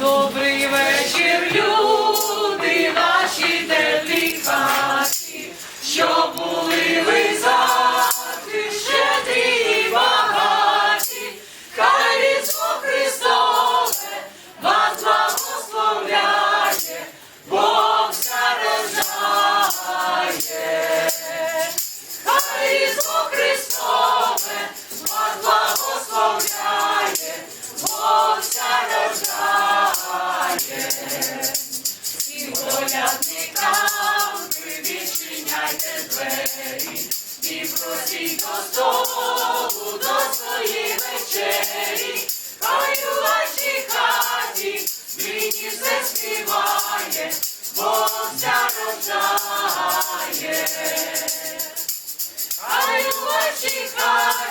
Добрий вечір. і колядникам ви відчиняйте двері, і просіть до до своєї вечері, хай у вашій хаті нині все співає, Бог зарождає, хай у вашій хаті.